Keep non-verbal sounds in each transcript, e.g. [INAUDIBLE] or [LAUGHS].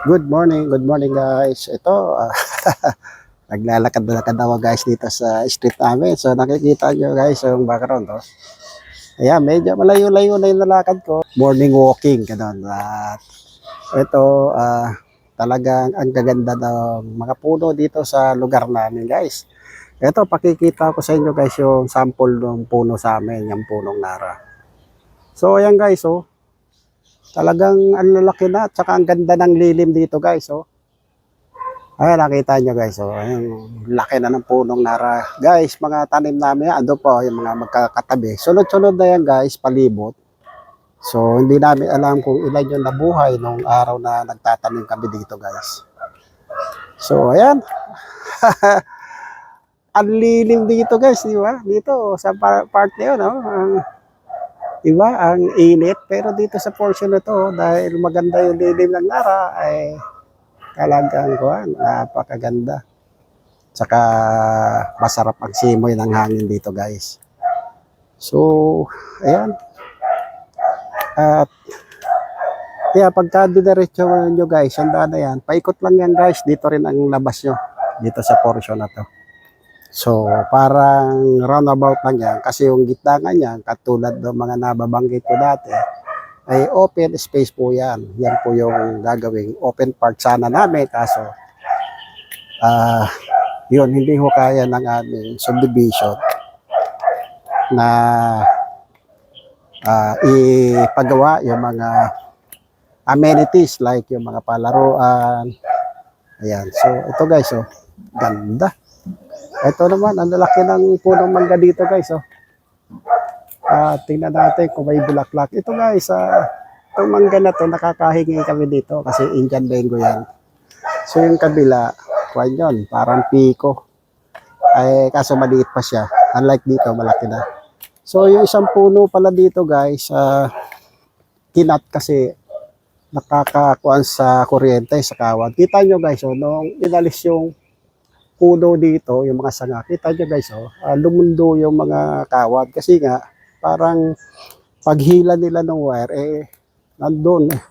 Good morning, good morning guys. Ito, ah, [LAUGHS] naglalakad-lakad ako guys dito sa street namin. So nakikita nyo guys yung background. Oh. Ayan, medyo malayo-layo na yung nalakad ko. Morning walking, ganun. At ito, ah, talagang ang gaganda ng mga puno dito sa lugar namin guys. Ito, pakikita ko sa inyo guys yung sample ng puno sa amin, yung punong nara. So ayan guys, oh. Talagang ang lalaki na at saka ang ganda ng lilim dito guys oh. Ayan nakita nyo guys oh. Ayan, laki na ng punong nara. Guys, mga tanim namin ando po yung mga magkakatabi. Sunod-sunod na yan guys, palibot. So hindi namin alam kung ilan yung nabuhay nung araw na nagtatanim kami dito guys. So ayan. [LAUGHS] ang lilim dito guys, di ba? Dito sa par- part na yun, oh. Diba? Ang init. Pero dito sa portion na to, dahil maganda yung lilim ng Nara, ay talagang kuhan, napakaganda. Tsaka masarap ang simoy ng hangin dito guys. So, ayan. At kaya pagka diretso nyo guys, daan na yan, paikot lang yan guys, dito rin ang labas nyo, dito sa portion na to. So, parang roundabout lang yan. Kasi yung gitna nga niyan, katulad ng mga nababanggit ko dati, ay open space po yan. Yan po yung gagawing open part sana namin. Kaso, ah yun, hindi ho kaya ng aming subdivision na ah ipagawa yung mga amenities like yung mga palaruan. Ayan. So, ito guys, oh, ganda. Ito naman, ang lalaki ng punong mangga dito guys. Oh. Ah, tingnan natin kung may bulaklak. Ito guys, ah, itong mangga na to, nakakahingi kami dito kasi Indian Bengo yan. So yung kabila, kwan yun, parang piko. Ay, kaso maliit pa siya. Unlike dito, malaki na. So yung isang puno pala dito guys, ah, kinat kasi nakakakuan sa kuryente, sa kawad. Kita nyo guys, oh, nung inalis yung puno dito, yung mga sanga. Kita nyo guys, oh, ah, lumundo yung mga kawad. Kasi nga, parang paghila nila ng wire, eh, nandun, eh,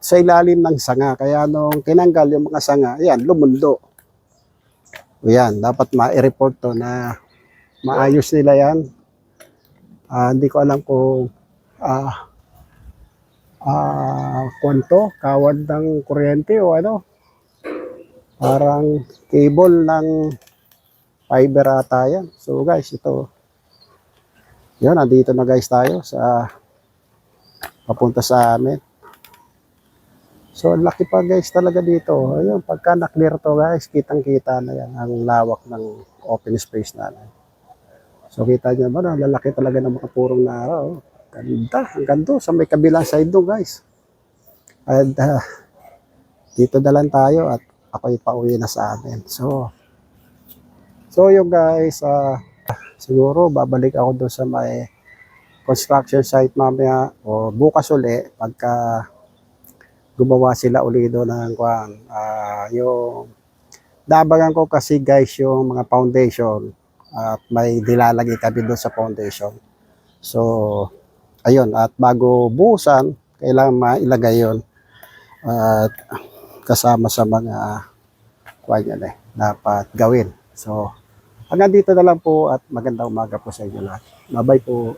sa ilalim ng sanga. Kaya nung tinanggal yung mga sanga, ayan, lumundo. Ayan, dapat ma-report to na maayos nila yan. Ah, hindi ko alam kung ah, ah, kwanto, kawad ng kuryente o ano. Parang cable ng fiber ata yan. So guys, ito. Yun, nandito na guys tayo sa papunta sa amin. So, ang laki pa guys talaga dito. Ayun, pagka na-clear to guys, kitang-kita na yan ang lawak ng open space natin. So, kita nyo ba, ang lalaki talaga ng mga purong nara. Oh. Ganda, ang ganda. Sa may kabilang side doon guys. And, ah, dito na lang tayo at ako'y pauwi na sa amin. So, so yung guys, ah, siguro babalik ako doon sa may construction site mamaya o bukas uli pagka gumawa sila uli doon ng kwan. Ah, yung dabagan ko kasi guys yung mga foundation at may dilalagay kami doon sa foundation. So, ayun, at bago buhusan, kailangan mailagay yon at kasama sa mga kwan yan eh, dapat gawin. So, hanggang dito na lang po at magandang umaga po sa inyo lahat. Bye-bye po.